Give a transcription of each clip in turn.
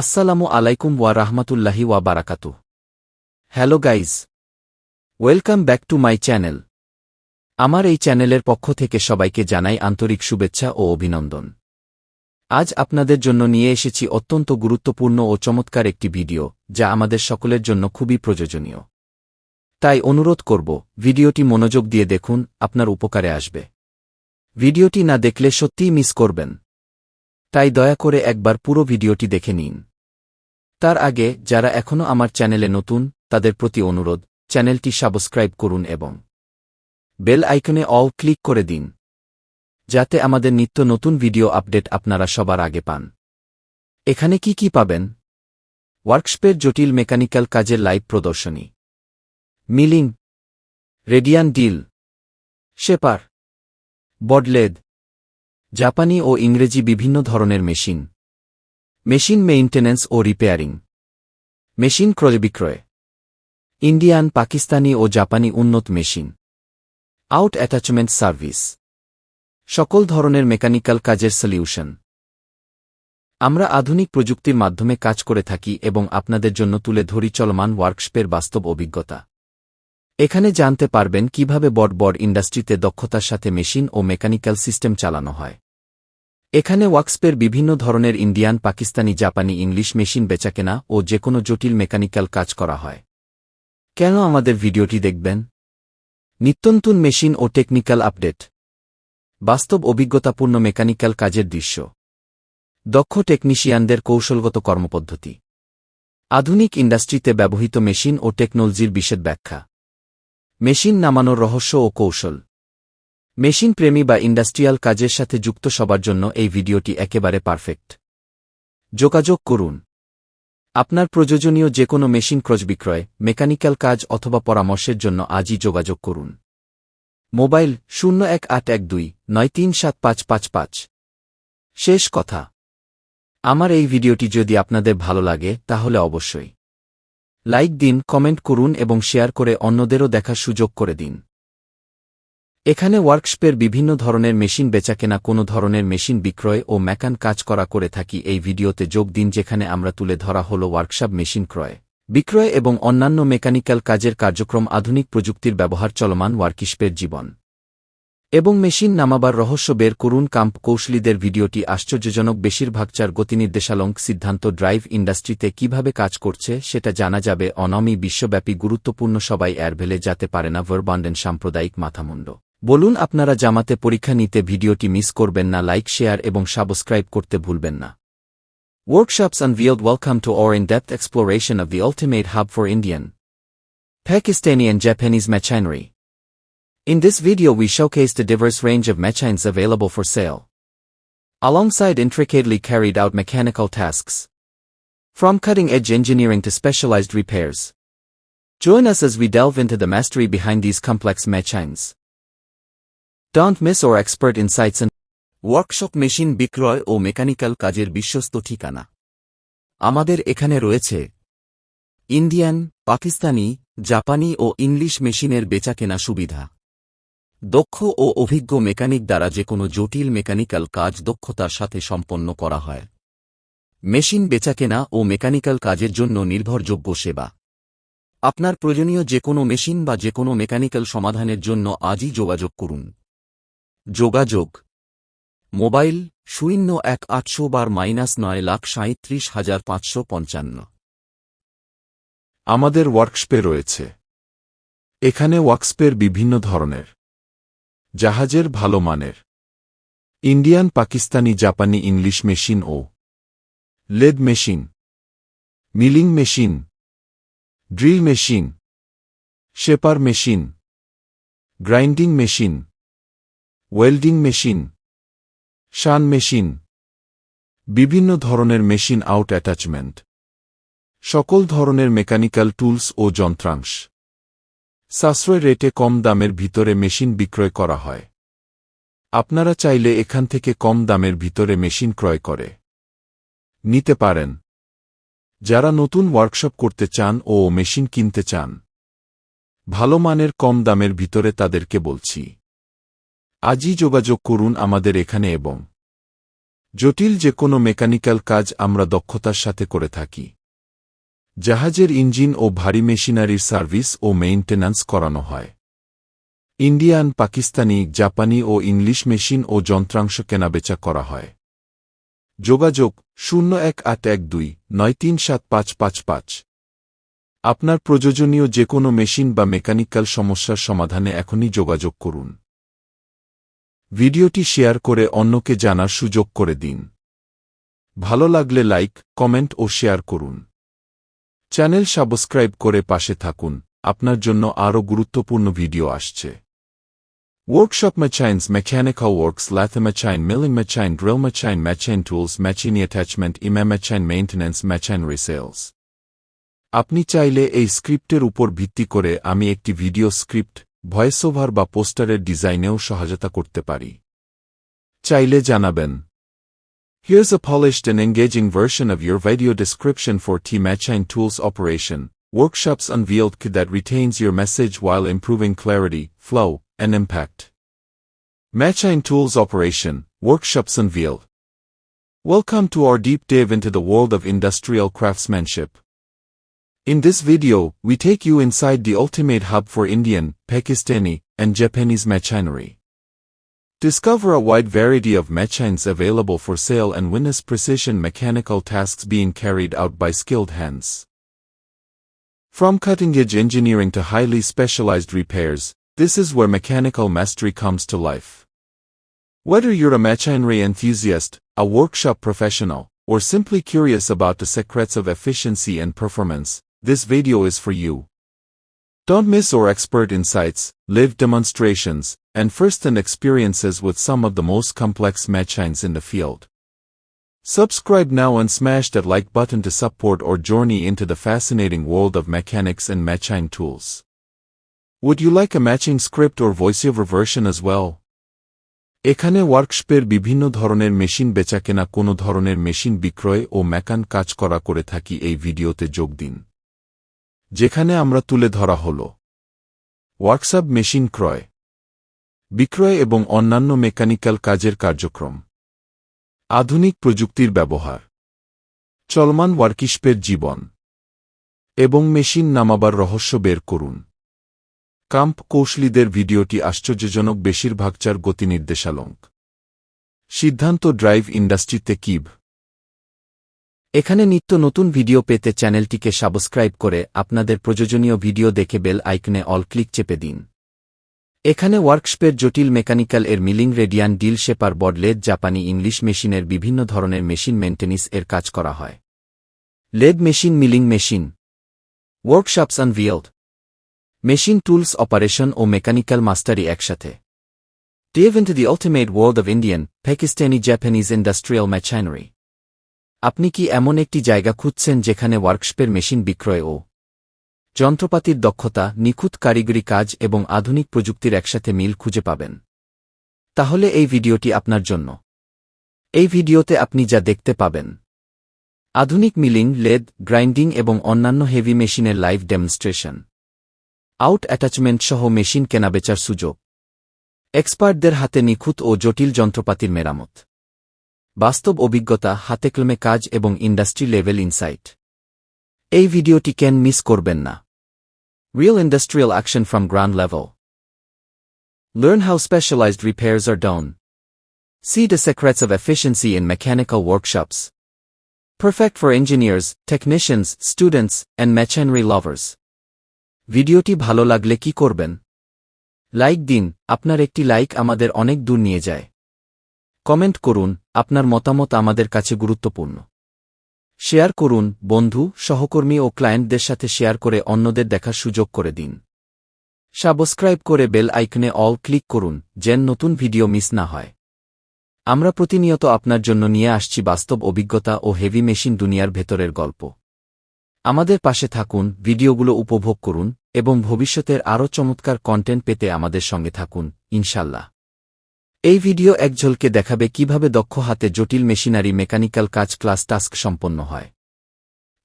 আসসালামু আলাইকুম ওয়া রাহমাতুল্লাহি ওয়া বারাকাতু। Hello guys, welcome back to my channel. আমার এই চ্যানেলের পক্ষ থেকে সবাইকে জানাই আন্তরিক শুভেচ্ছা ও অভিনন্দন। আজ আপনাদের জন্য নিয়ে এসেছি অত্যন্ত গুরুত্বপূর্ণ ও চমৎকার একটি ভিডিও, যা আমাদের সকলের জন্য খুবই প্রয়োজনীয়। তাই অনুরোধ করব, ভিডিওটি মনোযোগ দিয়ে দেখুন, আপনার উপকারে আসবে। ভিডিওটি না দেখলে সত্যিই মিস করবেন। তাই দয়া করে একবার পুরো ভিডিওটি দেখে নিন। তার আগে, যারা এখনও আমার চ্যানেলে নতুন, তাদের প্রতি অনুরোধ, চ্যানেলটি সাবস্ক্রাইব করুন এবং বেল আইকনে অল ক্লিক করে দিন, যাতে আমাদের নিত্য নতুন ভিডিও আপডেট আপনারা সবার আগে পান। এখানে কি কি পাবেন? ওয়ার্কশপের জটিল মেকানিক্যাল কাজের লাইভ প্রদর্শনী, মিলিং, রেডিয়ান ডিল, শেপার, বডলেদ জাপানি ও ইংরেজি বিভিন্ন ধরনের মেশিন। মেশিন মেইনটেন্যান্স ও রিপেয়ারিং। মেশিন ক্রয় বিক্রয়। ইন্ডিয়ান, পাকিস্তানি ও জাপানি উন্নত মেশিন। Out attachment service. সকল ধরনের মেকানিক্যাল কাজের সলিউশন। আমরা আধুনিক প্রযুক্তির মাধ্যমে কাজ করে থাকি এবং আপনাদের জন্য তুলে ধরি চলমান ওয়ার্কশপের বাস্তব অভিজ্ঞতা। এখানে জানতে পারবেন কীভাবে বড় বড় ইন্ডাস্ট্রিতে দক্ষতার সাথে মেশিন ও মেকানিক্যাল সিস্টেম চালানো হয়। এখানে ওয়াক্সপের বিভিন্ন ধরনের ইন্ডিয়ান, পাকিস্তানি, জাপানি, ইংলিশ মেশিন বেচাকেনা ও যে কোনো জটিল মেকানিক্যাল কাজ করা হয়। কেন আমাদের ভিডিওটি দেখবেন? নিত্যন্তন মেশিন ও টেকনিক্যাল আপডেট। বাস্তব অভিজ্ঞতাপূর্ণ মেকানিক্যাল কাজের দৃশ্য। দক্ষ টেকনিশিয়ানদের কৌশলগত কর্মপদ্ধতি। আধুনিক ইন্ডাস্ট্রিতে ব্যবহৃত মেশিন ও টেকনোলজির বিশেষ ব্যাখ্যা। মেশিন নামানোর রহস্য ও কৌশল। মেশিন প্রেমী বা ইন্ডাস্ট্রিয়াল কাজের সাথে যুক্ত সবার জন্য এই ভিডিওটি একেবারে পারফেক্ট। যোগাযোগ করুন। আপনার প্রয়োজনীয় যে কোনো মেশিন ক্রজ বিক্রয়, মেকানিক্যাল কাজ অথবা পরামর্শের জন্য আজই যোগাযোগ করুন। মোবাইল শূন্য এক আট এক দুই নয় তিন সাত পাঁচ পাঁচ পাঁচ। শেষ কথা। আমার এই ভিডিওটি যদি আপনাদের ভালো লাগে, তাহলে অবশ্যই লাইক দিন, কমেন্ট করুন এবং শেয়ার করে অন্যদেরও দেখার সুযোগ করে দিন। এখানে ওয়ার্কশপের বিভিন্ন ধরনের মেশিন বেচাকেনা কোনো ধরনের মেশিন বিক্রয় ও ম্যাকান কাজ করা করে থাকি এই ভিডিওতে যোগ দিন যেখানে আমরা তুলে ধরা হল ওয়ার্কশপ মেশিন ক্রয়, বিক্রয় এবং অন্যান্য মেকানিক্যাল কাজের কার্যক্রম আধুনিক প্রযুক্তির ব্যবহার চলমান ওয়ার্কিশপের জীবন। এবং মেশিন নামাবার রহস্য বের করুন কাম্প কৌশলীদের ভিডিওটি আশ্চর্যজনক বেশিরভাগ চার গতিনির্দেশালঙ্ক সিদ্ধান্ত ড্রাইভ ইন্ডাস্ট্রিতে কীভাবে কাজ করছে সেটা জানা যাবে অনমি বিশ্বব্যাপী গুরুত্বপূর্ণ সবাই এয়ারভেলে যাতে পারে না ভারবান্ডেন সাম্প্রদায়িক মাথামুণ্ড। বলুন আপনারা জামাতে পরীক্ষা নিতে ভিডিওটি মিস করবেন না লাইক শেয়ার এবং সাবস্ক্রাইব করতে ভুলবেন না Workshops unveiled Welcome to our in-depth exploration of the ultimate hub for Indian, Pakistani and Japanese machinery. In this video we showcase the diverse range of machines available for sale. Alongside intricately carried out mechanical tasks. From cutting-edge engineering to specialized repairs. Join us as we delve into the mastery behind these complex machines. Don't miss our expert insights and workshop machine বিক্রয় ও mechanical কাজের বিশ্বস্ত ঠিকানা। আমাদের এখানে রয়েছে Indian Pakistani জাপানি ও English মেশিনের বেচাকেনা সুবিধা। দক্ষ ও অভিজ্ঞ মেকানিক দ্বারা যে কোনো জটিল মেকানিক্যাল কাজ দক্ষতার সাথে সম্পন্ন করা হয়। মেশিন বেচাকেনা ও মেকানিক্যাল কাজের জন্য নির্ভরযোগ্য সেবা। আপনার প্রয়োজনীয় যে কোনো মেশিন বা যে কোনো মেকানিক্যাল সমাধানের জন্য আজই যোগাযোগ করুন। যোগাযোগ। মোবাইল শূন্য এক আটশো বার মাইনাস নয় লাখ সাঁত্রিশ হাজার পাঁচশো পঞ্চান্ন। আমাদের ওয়ার্কশপে রয়েছে। এখানে ওয়ার্কস্পের বিভিন্ন ধরনের। জাহাজের ভালো মানের। ইন্ডিয়ান, পাকিস্তানি, জাপানি, ইংলিশ মেশিন ও lathe machine. Milling machine. Drill machine. Shaper machine. Grinding machine. Welding machine, শান মেশিন, বিভিন্ন ধরনের মেশিন আউট অ্যাটাচমেন্ট, সকল ধরনের মেকানিক্যাল টুলস ও যন্ত্রাংশ। সাশ্রয় রেটে কম দামের ভিতরে মেশিন বিক্রয় করা হয়। আপনারা চাইলে এখান থেকে কম দামের ভিতরে মেশিন ক্রয় করে নিতে পারেন। যারা নতুন ওয়ার্কশপ করতে চান ও মেশিন কিনতে চান, ভালো মানের কম দামের ভিতরে তাদেরকে বলছি। আজই যোগাযোগ করুন আমাদের এখানে এবং জটিল যে কোনো মেকানিক্যাল কাজ আমরা দক্ষতার সাথে করে থাকি। জাহাজের ইঞ্জিন ও ভারী মেশিনারির সার্ভিস ও মেইনটেন্যান্স করানো হয়। ইন্ডিয়ান, পাকিস্তানি, জাপানি ও ইংলিশ মেশিন ও যন্ত্রাংশ কেনাবেচা করা হয়। যোগাযোগ শূন্য এক আট এক দুই নয় তিন সাত পাঁচ পাঁচ পাঁচ। আপনার প্রয়োজনীয় যে কোনো মেশিন বা মেকানিক্যাল সমস্যার সমাধানে এখনই যোগাযোগ করুন। ভিডিওটি শেয়ার করে অন্যকে জানার সুযোগ করে দিন। ভালো লাগলে লাইক, কমেন্ট ও শেয়ার করুন। চ্যানেল সাবস্ক্রাইব করে পাশে থাকুন, আপনার জন্য আরও গুরুত্বপূর্ণ ভিডিও আসছে। Workshop machines mechanical works lathe machine milling machine drill machine machine tools machine attachment ইম্যা machine maintenance machine resales আপনি চাইলে এই স্ক্রিপ্টের উপর ভিত্তি করে আমি একটি ভিডিও স্ক্রিপ্ট ভয়েসওভার বা পোস্টারের ডিজাইনেও সহায়তা করতে পারি চাইলে জানাবেন Here's a polished and engaging version of your video description for T-Machine Tools operation, workshops unveiled kit that retains your message while improving clarity, flow, and impact. Machine Tools Operation, Workshops Unveiled. Welcome to our deep dive into the world of industrial craftsmanship. In this video, we take you inside the ultimate hub for Indian, Pakistani, and Japanese machinery. Discover a wide variety of machines available for sale and witness precision mechanical tasks being carried out by skilled hands. From cutting-edge engineering to highly specialized repairs, this is where mechanical mastery comes to life. Whether you're a machinery enthusiast, a workshop professional, or simply curious about the secrets of efficiency and performance, this video is for you. Don't miss our expert insights, live demonstrations, and first-hand experiences with some of the most complex machines in the field. Subscribe now and smash that like button to support our journey into the fascinating world of mechanics and machine tools. Would you like a matching script or voiceover version as well? এখানে ওয়ার্কশপের বিভিন্ন ধরনের machine বেচাকেনা কোনো ধরনের machine বিক্রয় ও মেকান কাজ করা করে থাকি এই ভিডিওতে যোগ দিন যেখানে আমরা তুলে ধরা হল। ওয়ার্কশপ মেশিন ক্রয়, বিক্রয় এবং অন্যান্য মেকানিক্যাল কাজের কার্যক্রম। আধুনিক প্রযুক্তির ব্যবহার। চলমান ওয়ার্কিশপের জীবন। এবং মেশিন নামাবার রহস্য বের করুন। কাম্প কৌশলীদের ভিডিওটি আশ্চর্যজনক বেশিরভাগ চার গতি নির্দেশালঙ্ক সিদ্ধান্ত ড্রাইভ ইন্ডাস্ট্রিতে কিভ এখানে নিত্য নতুন ভিডিও পেতে চ্যানেলটিকে সাবস্ক্রাইব করে আপনাদের প্রয়োজনীয় ভিডিও দেখে বেল আইকনে অল ক্লিক চেপে দিন। এখানে ওয়ার্কশপের জটিল মেকানিক্যাল এর মিলিং রেডিয়ান ডিল শেপার বডলেদ জাপানি ইংলিশ মেশিনের বিভিন্ন ধরনের মেশিন মেন্টেনিস এর কাজ করা হয়। Lathe machine milling machine. Workshops unveiled machine tools operation ও মেকানিক্যাল মাস্টারি একসাথে। Dive into the ultimate world of Indian, Pakistani Japanese industrial machinery. আপনি কি এমন একটি জায়গা খুঁজছেন যেখানে ওয়ার্কশপের মেশিন বিক্রয় ও যন্ত্রপাতির দক্ষতা, নিখুঁত কারিগরি কাজ এবং আধুনিক প্রযুক্তির একসাথে মিল খুঁজে পাবেন? তাহলে এই ভিডিওটি আপনার জন্য। এই ভিডিওতে আপনি যা দেখতে পাবেন, আধুনিক মিলিং, লেদ, গ্রাইন্ডিং এবং অন্যান্য হেভি মেশিনের লাইভ ডেমনস্ট্রেশন, আউট অ্যাটাচমেন্ট সহ মেশিন কেনাবেচার সুযোগ, এক্সপার্টদের হাতে নিখুঁত ও জটিল যন্ত্রপাতির মেরামত। বাস্তব অভিজ্ঞতা হাতেকলমে কাজ এবং ইন্ডাস্ট্রি লেভেল ইনসাইট এই ভিডিওটি কেন মিস করবেন না real industrial action from ground level Learn how specialized repairs are done. See the secrets of efficiency in mechanical workshops. Perfect for engineers, technicians, students, and machinery lovers. ভিডিওটি ভালো লাগলে কি করবেন লাইক দিন আপনার একটি লাইক আমাদের অনেক দূর নিয়ে যায় কমেন্ট করুন, আপনার মতামত আমাদের কাছে গুরুত্বপূর্ণ। শেয়ার করুন, বন্ধু, সহকর্মী ও ক্লায়েন্টদের সাথে শেয়ার করে অন্যদের দেখার সুযোগ করে দিন। সাবস্ক্রাইব করে বেল আইকনে অল ক্লিক করুন, যেন নতুন ভিডিও মিস না হয়। আমরা প্রতিনিয়ত আপনার জন্য নিয়ে আসছি বাস্তব অভিজ্ঞতা ও হেভি মেশিন দুনিয়ার ভেতরের গল্প। আমাদের পাশে থাকুন, ভিডিওগুলো উপভোগ করুন এবং ভবিষ্যতের আরও চমৎকার কন্টেন্ট পেতে আমাদের সঙ্গে থাকুন, ইনশাল্লাহ। এই ভিডিও একঝলকে দেখাবে কীভাবে দক্ষ হাতে জটিল মেশিনারি মেকানিক্যাল কাজ ক্লাস টাস্ক সম্পন্ন হয়।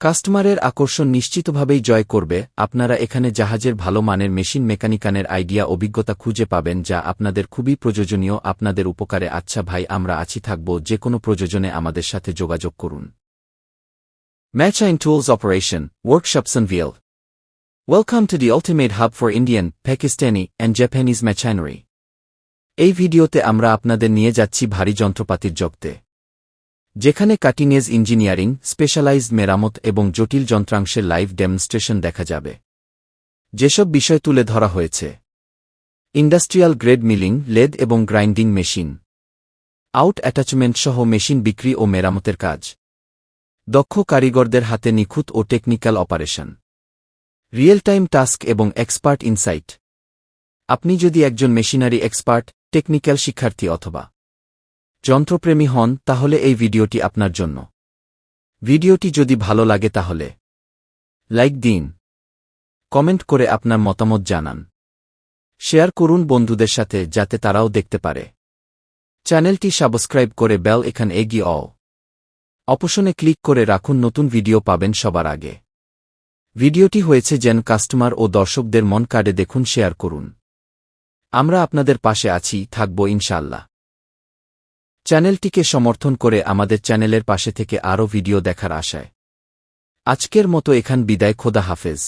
কাস্টমারের আকর্ষণ নিশ্চিতভাবেই জয় করবে। আপনারা এখানে জাহাজের ভালো মানের মেশিন মেকানিকানের আইডিয়া অভিজ্ঞতা খুঁজে পাবেন যা আপনাদের খুবই প্রয়োজনীয় আপনাদের উপকারে। আচ্ছা ভাই আমরা আছি থাকব। যে কোনো প্রয়োজনে আমাদের সাথে যোগাযোগ করুন। Matchine Tools Operation, Workshops veil welcome to the ultimate hub for Indian, Pakistani, and Japanese machinery. এই ভিডিওতে আমরা আপনাদের নিয়ে যাচ্ছি ভারী যন্ত্রপাতির জগতে। যেখানে কাটিং এজ ইঞ্জিনিয়ারিং স্পেশালাইজড মেরামত এবং জটিল যন্ত্রাংশের লাইভ ডেমনস্ট্রেশন দেখা যাবে। যেসব বিষয় তুলে ধরা হয়েছে। ইন্ডাস্ট্রিয়াল গ্রেড মিলিং লেদ এবং গ্রাইন্ডিং মেশিন আউট অ্যাটাচমেন্ট সহ মেশিন বিক্রি ও মেরামতের কাজ। দক্ষ কারিগরদের হাতে নিখুঁত ও technical operation real time task এবং এক্সপার্ট ইনসাইট আপনি যদি একজন মেশিনারি এক্সপার্ট টেকনিক্যাল শিক্ষার্থী অথবা যন্ত্রপ্রেমী হন, তাহলে এই ভিডিওটি আপনার জন্য। ভিডিওটি যদি ভালো লাগে তাহলে লাইক দিন। কমেন্ট করে আপনার মতামত জানান। শেয়ার করুন বন্ধুদের সাথে, যাতে তারাও দেখতে পারে। চ্যানেলটি সাবস্ক্রাইব করে বেল এখান এগিয়ে অও অপশনে ক্লিক করে রাখুন, নতুন ভিডিও পাবেন সবার আগে। ভিডিওটি হয়েছে যেন কাস্টমার ও দর্শকদের মন কার্ডে দেখুন, শেয়ার করুন। আমরা আপনাদের পাশে আছি, থাকব ইনশাল্লাহ চ্যানেলটিকে সমর্থন করে আমাদের চ্যানেলের পাশে থেকে আরও ভিডিও দেখার আশায়। আজকের মতো এখান বিদায়, খোদা হাফেজ।